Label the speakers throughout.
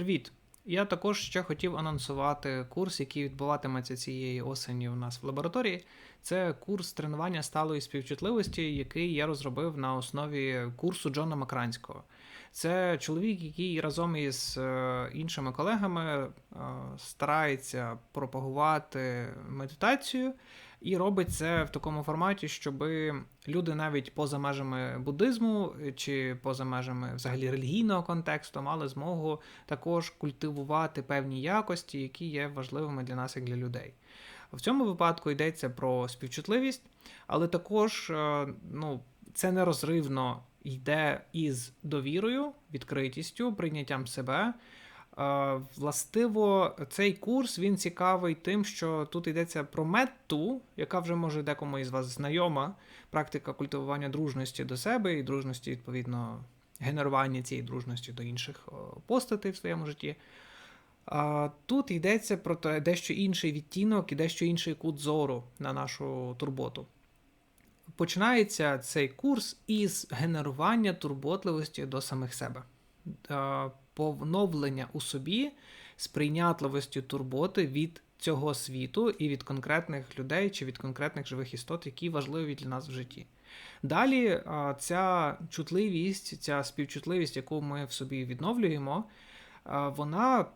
Speaker 1: Привіт! Я також ще хотів анонсувати курс, який відбуватиметься цієї осені у нас в лабораторії. Це курс тренування сталої співчутливості, який я розробив на основі курсу Джона Макранського. Це чоловік, який разом із е, іншими колегами е, старається пропагувати медитацію і робить це в такому форматі, щоб люди навіть поза межами буддизму чи поза межами взагалі релігійного контексту мали змогу також культивувати певні якості, які є важливими для нас як для людей. В цьому випадку йдеться про співчутливість, але також е, ну, це нерозривно йде із довірою, відкритістю, прийняттям себе. Властиво, цей курс він цікавий тим, що тут йдеться про метту, яка вже може декому із вас знайома, практика культивування дружності до себе і дружності, відповідно, генерування цієї дружності до інших постатей в своєму житті. Тут йдеться про те, дещо інший відтінок і дещо інший кут зору на нашу турботу. Починається цей курс із генерування турботливості до самих себе, поновлення у собі сприйнятливості турботи від цього світу і від конкретних людей чи від конкретних живих істот, які важливі для нас в житті. Далі ця чутливість, ця співчутливість, яку ми в собі відновлюємо, вона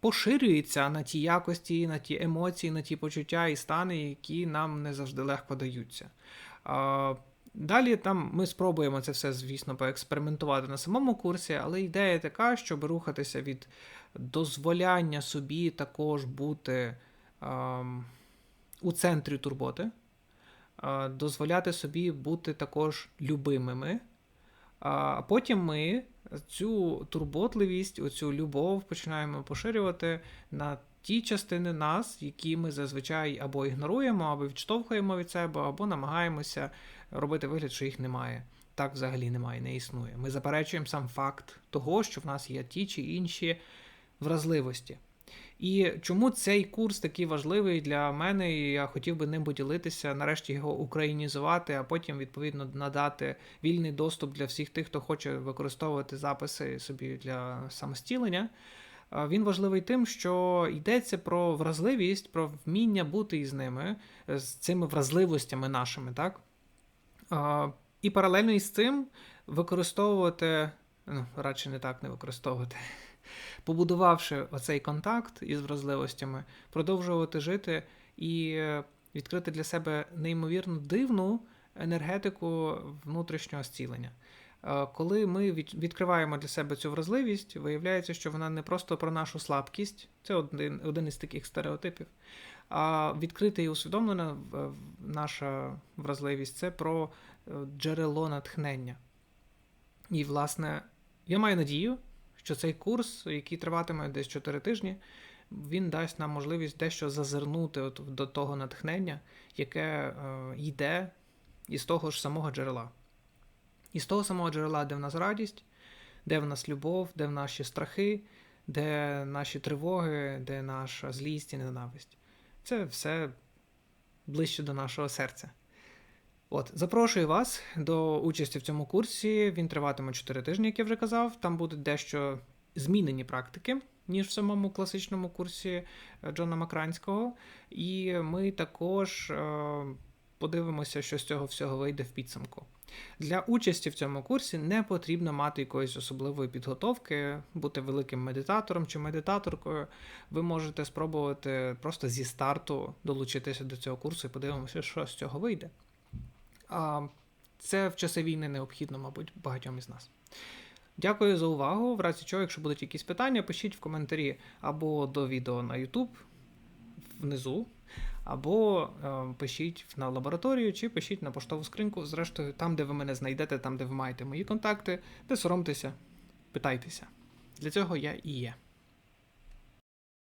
Speaker 1: поширюється на ті якості, на ті емоції, на ті почуття і стани, які нам не завжди легко даються. Далі там ми спробуємо це все, звісно, поекспериментувати на самому курсі, але ідея така, щоб рухатися від дозволяння собі також бути ем, у центрі турботи, е, дозволяти собі бути також любимими. А потім ми цю турботливість, оцю любов починаємо поширювати на ті частини нас, які ми зазвичай або ігноруємо, або відштовхуємо від себе, або намагаємося робити вигляд, що їх немає. Так взагалі немає, не існує. Ми заперечуємо сам факт того, що в нас є ті чи інші вразливості. І чому цей курс такий важливий для мене, і я хотів би ним поділитися, нарешті його українізувати, а потім, відповідно, надати вільний доступ для всіх тих, хто хоче використовувати записи собі для самостілення. Він важливий тим, що йдеться про вразливість, про вміння бути із ними, з цими вразливостями нашими, так? І паралельно із цим використовувати, ну, радше не так не використовувати, побудувавши оцей контакт із вразливостями, продовжувати жити і відкрити для себе неймовірно дивну енергетику внутрішнього зцілення. Коли ми відкриваємо для себе цю вразливість, виявляється, що вона не просто про нашу слабкість, це один один із таких стереотипів. А відкрита і усвідомлена наша вразливість це про е, джерело натхнення. І, власне, я маю надію, що цей курс, який триватиме десь 4 тижні, він дасть нам можливість дещо зазирнути от до того натхнення, яке е, йде із того ж самого джерела. Із того самого джерела, де в нас радість, де в нас любов, де в наші страхи, де наші тривоги, де наша злість і ненависть. Це все ближче до нашого серця. От, Запрошую вас до участі в цьому курсі. Він триватиме 4 тижні, як я вже казав. Там будуть дещо змінені практики, ніж в самому класичному курсі е, Джона Макранського. І ми також е, подивимося, що з цього всього вийде в підсумку. Для участі в цьому курсі не потрібно мати якоїсь особливої підготовки, бути великим медитатором чи медитаторкою. Ви можете спробувати просто зі старту долучитися до цього курсу і подивимося, що з цього вийде. А Це в часи війни необхідно, мабуть, багатьом із нас. Дякую за увагу. В разі чого, якщо будуть якісь питання, пишіть в коментарі або до відео на YouTube внизу або е, пишіть на лабораторію, чи пишіть на поштову скриньку. Зрештою, там, де ви мене знайдете, там, де ви маєте мої контакти, не соромтеся, питайтеся. Для цього я і є.